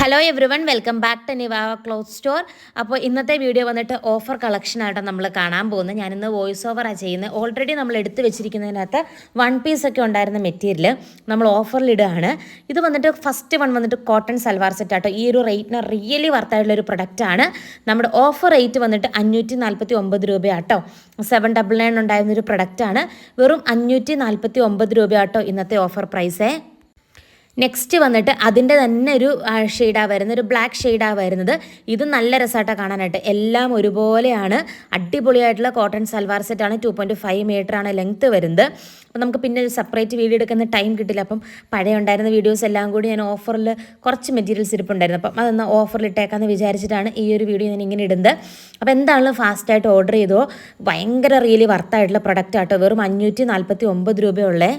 Hello everyone welcome back to Nivava cloth store അപ്പോൾ ഇന്നത്തെ video വന്നിട്ട് ഓഫർ കളക്ഷനായിട്ടാണ് നമ്മൾ കാണാൻ പോകുന്നത് ഞാനിന്ന് വോയിസ് ഓവറാണ് ചെയ്യുന്നത്. ഓൾറെഡി നമ്മൾ എടുത്തു വെച്ചിരിക്കുന്നതിനകത്ത് വൺ പീസ് ഒക്കെ ഉണ്ടായിരുന്ന മെറ്റീരിയൽ നമ്മൾ ഓഫറിൽ ഇടുകയാണ്. ഇത് വന്നിട്ട് ഫസ്റ്റ് വൺ വന്നിട്ട് കോട്ടൺ സൽവാർ സെറ്റ് ആട്ടോ. ഈ ഒരു റേറ്റിന് റിയലി വർത്തായിട്ടുള്ള ഒരു പ്രൊഡക്റ്റാണ് നമ്മുടെ ഓഫർ റേറ്റ് വന്നിട്ട് അഞ്ഞൂറ്റി നാൽപ്പത്തി ഒമ്പത് രൂപയാട്ടോ സെവൻ ഡബിൾ നയൻ ഉണ്ടായിരുന്നൊരു പ്രൊഡക്റ്റാണ് വെറും അഞ്ഞൂറ്റി നാൽപ്പത്തി ഒമ്പത് രൂപയാട്ടോ ഇന്നത്തെ ഓഫർ പ്രൈസേ നെക്സ്റ്റ് വന്നിട്ട് അതിന്റെ തന്നെ ഒരു ഷെയ്ഡാണ് വരുന്നത് ഒരു ബ്ലാക്ക് ഷെയ്ഡാണ് വരുന്നത്. ഇത് നല്ല രസമായിട്ടാണ് കാണാനായിട്ട്. എല്ലാം ഒരുപോലെയാണ്. അടിപൊളിയായിട്ടുള്ള കോട്ടൺ സൽവാർ സെറ്റാണ് ടു പോയിന്റ് ഫൈവ് മീറ്ററാണ് ലെങ്ത്ത് വരുന്നത്. അപ്പോൾ നമുക്ക് പിന്നെ ഒരു സെപ്പറേറ്റ് വീഡിയോ എടുക്കുന്ന ടൈം കിട്ടില്ല. അപ്പം പഴയ ഉണ്ടായിരുന്ന വീഡിയോസ് എല്ലാം കൂടി ഞാൻ ഓഫറിൽ കുറച്ച് മെറ്റീരിയൽസ് ഇരിപ്പുണ്ടായിരുന്നു. അപ്പം അതൊന്ന് ഓഫറിൽ ഇട്ടേക്കാന്ന് വിചാരിച്ചിട്ടാണ് ഈ ഒരു വീഡിയോ ഞാൻ ഇങ്ങനെ ഇടുന്നത്. അപ്പോൾ എന്താണെങ്കിലും ഫാസ്റ്റായിട്ട് ഓർഡർ ചെയ്തോ? ഭയങ്കര റിയലി വർത്തായിട്ടുള്ള പ്രൊഡക്റ്റ് ആട്ടോ. വെറും അഞ്ഞൂറ്റി നാൽപ്പത്തി ഒമ്പത് രൂപയുള്ളേ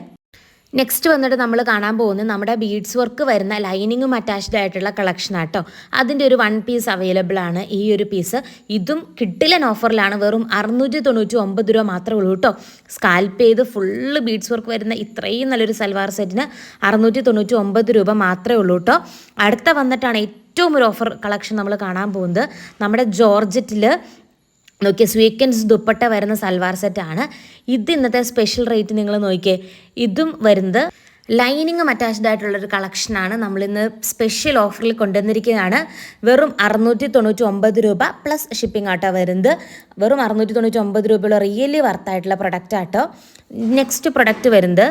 നെക്സ്റ്റ് വന്നിട്ട് നമ്മൾ കാണാൻ പോകുന്നത് നമ്മുടെ ബീഡ്സ് വർക്ക് വരുന്ന ലൈനിങ്ങും അറ്റാച്ച്ഡ് ആയിട്ടുള്ള കളക്ഷൻ ആട്ടോ. അതിന്റെ ഒരു വൺ പീസ് അവൈലബിൾ ആണ് ഈ ഒരു പീസ് ഇതും കിട്ടിലൻ ഓഫറിലാണ് വെറും അറുന്നൂറ്റി തൊണ്ണൂറ്റി ഒമ്പത് രൂപ മാത്രമേ ഉള്ളൂ കേട്ടോ സ്കാൽപ്പ് ചെയ്ത് ഫുള്ള് ബീഡ്സ് വർക്ക് വരുന്ന ഇത്രയും നല്ലൊരു സൽവാർ സെറ്റിന് അറുന്നൂറ്റി തൊണ്ണൂറ്റി ഒമ്പത് രൂപ മാത്രമേ ഉള്ളൂ കേട്ടോ അടുത്ത വന്നിട്ടാണ് ഏറ്റവും ഒരു ഓഫർ കളക്ഷൻ നമ്മൾ കാണാൻ പോകുന്നത്. നമ്മുടെ ജോർജറ്റിൽ നോക്കിയ സ്വീക്കൻസ് ദുപ്പട്ട വരുന്ന സൽവാർ സെറ്റാണ്. ഇത് ഇന്നത്തെ സ്പെഷ്യൽ റേറ്റ് നിങ്ങൾ നോക്കിയേ ഇതും വരുന്നത് ലൈനിങ്ങും അറ്റാച്ച്ഡ് ആയിട്ടുള്ളൊരു കളക്ഷനാണ് നമ്മളിന്ന് സ്പെഷ്യൽ ഓഫറിൽ കൊണ്ടുവന്നിരിക്കുന്നതാണ് വെറും അറുന്നൂറ്റി തൊണ്ണൂറ്റി ഒമ്പത് രൂപ പ്ലസ് ഷിപ്പിംഗ് ആട്ടോ വരുന്നത്. വെറും അറുന്നൂറ്റി തൊണ്ണൂറ്റി ഒമ്പത് രൂപയുള്ള റിയലി വർത്തായിട്ടുള്ള പ്രൊഡക്റ്റ് ആട്ടോ. നെക്സ്റ്റ് പ്രൊഡക്റ്റ് വരുന്നത്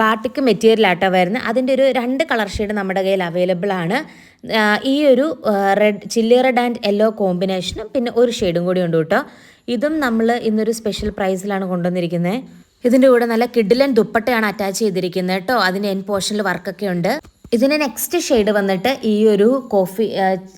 ബാട്ടിക്ക് മെറ്റീരിയൽ ആട്ടോ വരുന്നത്. അതിന്റെ ഒരു രണ്ട് കളർ ഷെയ്ഡ് നമ്മുടെ കയ്യിൽ അവൈലബിൾ ആണ്. ഈ ഒരു red chilli red and yellow കോമ്പിനേഷനും പിന്നെ ഒരു ഷെയ്ഡും കൂടി ഉണ്ട് കേട്ടോ. ഇതും നമ്മൾ ഇന്നൊരു സ്പെഷ്യൽ പ്രൈസിലാണ് കൊണ്ടുവന്നിരിക്കുന്നത്. ഇതിന്റെ കൂടെ നല്ല കിഡിലൻ ദുപ്പട്ടയാണ് അറ്റാച്ച് ചെയ്തിരിക്കുന്നത് കേട്ടോ. അതിന്റെ എൻ പോർഷനിൽ വർക്കൊക്കെ ഉണ്ട്. ഇതിന് നെക്സ്റ്റ് ഷെയ്ഡ് വന്നിട്ട് ഈ ഒരു കോഫി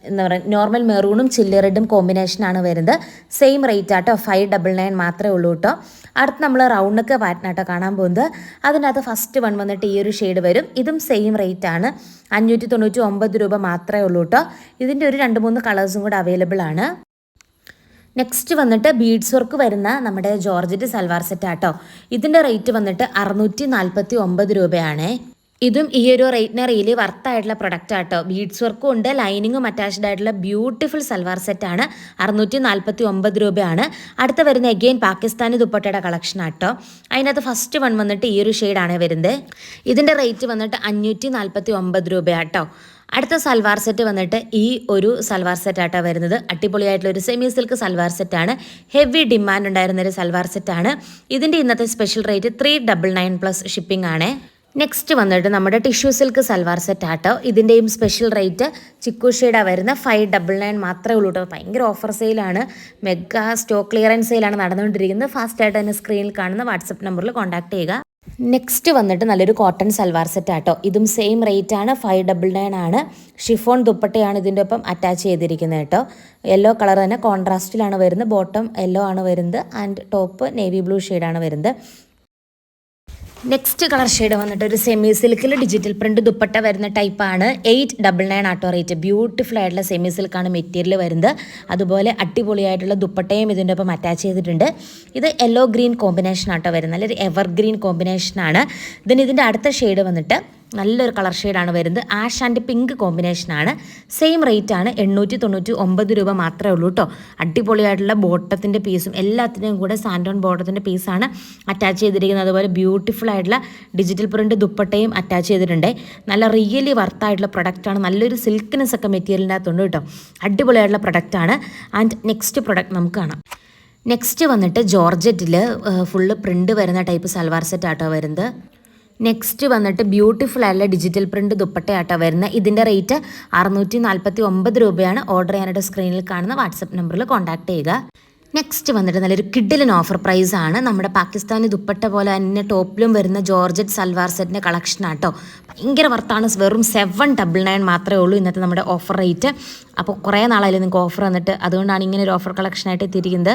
എന്താ പറയുക നോർമൽ മെറൂണും ചില്ലി റെഡും കോമ്പിനേഷനാണ് വരുന്നത്. സെയിം റേറ്റ് ആട്ടോ ഫൈവ് ഡബിൾ നയൻ മാത്രമേ ഉള്ളൂ കേട്ടോ അടുത്ത് നമ്മൾ റൗണ്ടൊക്കെ പാറ്റനാട്ടോ കാണാൻ പോകുന്നത്. അതിനകത്ത് ഫസ്റ്റ് വൺ വന്നിട്ട് ഈ ഒരു ഷെയ്ഡ് വരും. ഇതും സെയിം റേറ്റ് ആണ്. അഞ്ഞൂറ്റി തൊണ്ണൂറ്റി ഒമ്പത് രൂപ മാത്രമേ ഉള്ളൂ കേട്ടോ ഇതിന്റെ ഒരു രണ്ട് മൂന്ന് കളേഴ്സും കൂടെ അവൈലബിൾ ആണ്. നെക്സ്റ്റ് വന്നിട്ട് ബീഡ്സ് വർക്ക് വരുന്ന നമ്മുടെ ജോർജറ്റ് സൽവാർ സെറ്റ് ആട്ടോ. ഇതിന്റെ റേറ്റ് വന്നിട്ട് അറുന്നൂറ്റി നാൽപ്പത്തി ഒമ്പത് രൂപയാണേ. ഇതും ഈ ഒരു റേറ്റിന് റിയലി വർത്തായിട്ടുള്ള പ്രൊഡക്റ്റ് ആട്ടോ. ബീഡ്സ് വർക്കും ഉണ്ട്. ലൈനിങ്ങും അറ്റാച്ച്ഡ് ആയിട്ടുള്ള ബ്യൂട്ടിഫുൾ സൽവാർ സെറ്റ് ആണ്. അറുന്നൂറ്റി നാൽപ്പത്തി ഒമ്പത് രൂപയാണ്. അടുത്ത വരുന്ന എഗെയിൻ പാകിസ്ഥാനി ദുപ്പട്ടയുടെ കളക്ഷൻ ആട്ടോ. അതിനകത്ത് ഫസ്റ്റ് വൺ വന്നിട്ട് ഈ ഒരു ഷെയ്ഡാണ് വരുന്നത്. ഇതിന്റെ റേറ്റ് വന്നിട്ട് അഞ്ഞൂറ്റി നാൽപ്പത്തി ഒമ്പത് രൂപയാട്ടോ. അടുത്ത സൽവാർ സെറ്റ് വന്നിട്ട് ഈ ഒരു സൽവാർ സെറ്റ് ആട്ടോ വരുന്നത്. അടിപൊളിയായിട്ടുള്ള ഒരു സെമി സിൽക്ക് സൽവാർ സെറ്റാണ് ഹെവി ഡിമാൻഡ് ഉണ്ടായിരുന്ന ഒരു സൽവാർ സെറ്റാണ് ഇതിന്റെ ഇന്നത്തെ special rate three double nine plus shipping ആണ്. നെക്സ്റ്റ് വന്നിട്ട് നമ്മുടെ ടിഷ്യൂ സിൽക്ക് സൽവാർ സെറ്റ് ആട്ടോ. ഇതിന്റെയും സ്പെഷ്യൽ റേറ്റ് ചിക്കു വരുന്ന ഫൈവ് ഡബിൾ നയൻ മാത്രമേ ഉള്ളൂ കേട്ടോ ഭയങ്കര ഓഫർ സെയിലാണ് മെഗാ സ്റ്റോക്ക് ക്ലിയറൻസ് സെയിലാണ് നടന്നുകൊണ്ടിരിക്കുന്നത്. ഫാസ്റ്റായിട്ട് തന്നെ സ്ക്രീനിൽ കാണുന്ന വാട്സപ്പ് നമ്പറിൽ കോൺടാക്ട് ചെയ്യുക. നെക്സ്റ്റ് വന്നിട്ട് നല്ലൊരു കോട്ടൺ സൽവാർ സെറ്റ് ആട്ടോ. ഇതും സെയിം റേറ്റ് ആണ്. ഫൈവ് ഡബിൾ നയൻ ആണ്. ഷിഫോൺ ദുപ്പട്ടയാണ് ഇതിന്റെ ഒപ്പം അറ്റാച്ച് ചെയ്തിരിക്കുന്നത് കേട്ടോ യെല്ലോ കളർ തന്നെ കോൺട്രാസ്റ്റിലാണ് വരുന്നത്. ബോട്ടം യെല്ലോ ആണ് വരുന്നത്. ആൻഡ് ടോപ്പ് നേവി ബ്ലൂ ഷെയ്ഡാണ് വരുന്നത്. നെക്സ്റ്റ് കളർ ഷെയ്ഡ് വന്നിട്ട് ഒരു സെമി സിൽക്കിൽ ഡിജിറ്റൽ പ്രിന്റ് ദുപ്പട്ട വരുന്ന ടൈപ്പാണ് എയ്റ്റ് ഡബിൾ നയൻ ആട്ടോ റേറ്റ് ബ്യൂട്ടിഫുൾ ആയിട്ടുള്ള സെമി സിൽക്കാണ് മെറ്റീരിയൽ വരുന്നത്. അതുപോലെ അടിപൊളിയായിട്ടുള്ള ദുപ്പട്ടയും ഇതിന്റെ ഒപ്പം അറ്റാച്ച് ചെയ്തിട്ടുണ്ട്. ഇത് യെല്ലോ ഗ്രീൻ കോമ്പിനേഷൻ ആട്ടോ വരുന്നത്. നല്ലൊരു എവർ ഗ്രീൻ കോമ്പിനേഷനാണ് ദെൻ ഇതിന്റെ അടുത്ത ഷെയ്ഡ് വന്നിട്ട് നല്ലൊരു കളർ ഷെയ്ഡാണ് വരുന്നത്. ആഷ് ആൻഡ് പിങ്ക് കോമ്പിനേഷനാണ് സെയിം റേറ്റ് ആണ്. എണ്ണൂറ്റി തൊണ്ണൂറ്റി ഒമ്പത് രൂപ മാത്രമേ ഉള്ളൂ കേട്ടോ അടിപൊളിയായിട്ടുള്ള ബോട്ടത്തിന്റെ പീസും എല്ലാത്തിന്റെയും കൂടെ സാൻഡോൺ ബോട്ടത്തിന്റെ പീസാണ് അറ്റാച്ച് ചെയ്തിരിക്കുന്നത്. അതുപോലെ ബ്യൂട്ടിഫുൾ ആയിട്ടുള്ള ഡിജിറ്റൽ പ്രിന്റ് ദുപ്പട്ടയും അറ്റാച്ച് ചെയ്തിട്ടുണ്ട്. നല്ല റിയലി വർത്തായിട്ടുള്ള പ്രൊഡക്റ്റാണ് നല്ലൊരു സിൽക്കിനെസ് ഒക്കെ മെറ്റീരിയലിന്റെ അകത്തുണ്ട് കേട്ടോ അടിപൊളിയായിട്ടുള്ള പ്രൊഡക്റ്റാണ് ആൻഡ് നെക്സ്റ്റ് പ്രൊഡക്റ്റ് നമുക്ക് കാണാം. നെക്സ്റ്റ് വന്നിട്ട് ജോർജറ്റിൽ ഫുള്ള് പ്രിന്റ് വരുന്ന ടൈപ്പ് സൽവാർ സെറ്റ് ആട്ടോ വരുന്നത്. നെക്സ്റ്റ് വന്നിട്ട് ബ്യൂട്ടിഫുൾ അല്ല ഡിജിറ്റൽ പ്രിന്റ് ദുപ്പട്ടയാട്ടോ വരുന്നത് ഇതിന്റെ റേറ്റ് അറുന്നൂറ്റി നാൽപ്പത്തി ഒമ്പത് രൂപയാണ്. ഓർഡർ ചെയ്യാനായിട്ട് സ്ക്രീനിൽ കാണുന്ന വാട്സപ്പ് നമ്പറിൽ കോൺടാക്ട് ചെയ്യുക. നെക്സ്റ്റ് വന്നിട്ട് നല്ലൊരു കിഡിലിന് ഓഫർ പ്രൈസ് ആണ്. നമ്മുടെ പാകിസ്ഥാനി ദുപ്പട്ട പോലെ തന്നെ ടോപ്പിലും വരുന്ന ജോർജറ്റ് സൽവാർ സെറ്റിന്റെ കളക്ഷൻ ആട്ടോ. ഭയങ്കര വർത്താണ് വെറും സെവൻ ഡബിൾ നയൻ മാത്രമേ ഉള്ളൂ ഇന്നത്തെ നമ്മുടെ ഓഫർ റേറ്റ് അപ്പോൾ കുറേ നാളായാലും നിങ്ങൾക്ക് ഓഫർ വന്നിട്ട്. അതുകൊണ്ടാണ് ഇങ്ങനെ ഒരു ഓഫർ കളക്ഷനായിട്ട് എത്തിയിരിക്കുന്നത്.